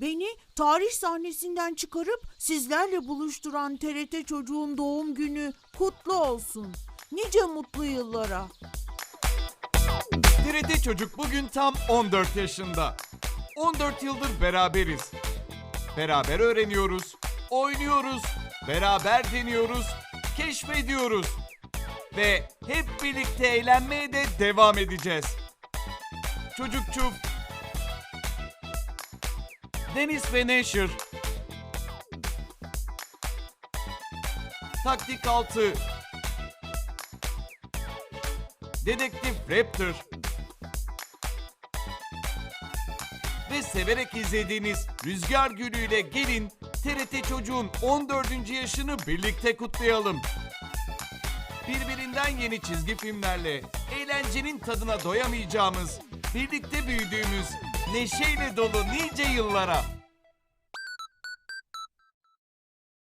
Beni tarih sahnesinden çıkarıp sizlerle buluşturan TRT çocuğun doğum günü kutlu olsun. Nice mutlu yıllara. TRT Çocuk bugün tam 14 yaşında. 14 yıldır beraberiz. Beraber öğreniyoruz, oynuyoruz, beraber deniyoruz, keşfediyoruz. Ve hep birlikte eğlenmeye de devam edeceğiz. Çocukçuf, Deniz ve Neşir, Taktik 6, Dedektif Raptor, ve severek izlediğiniz Rüzgar Gülü ile gelin TRT Çocuğun 14. yaşını birlikte kutlayalım. Birbirinden yeni çizgi filmlerle eğlencenin tadına doyamayacağımız, birlikte büyüdüğümüz, neşeyle dolu nice yıllara.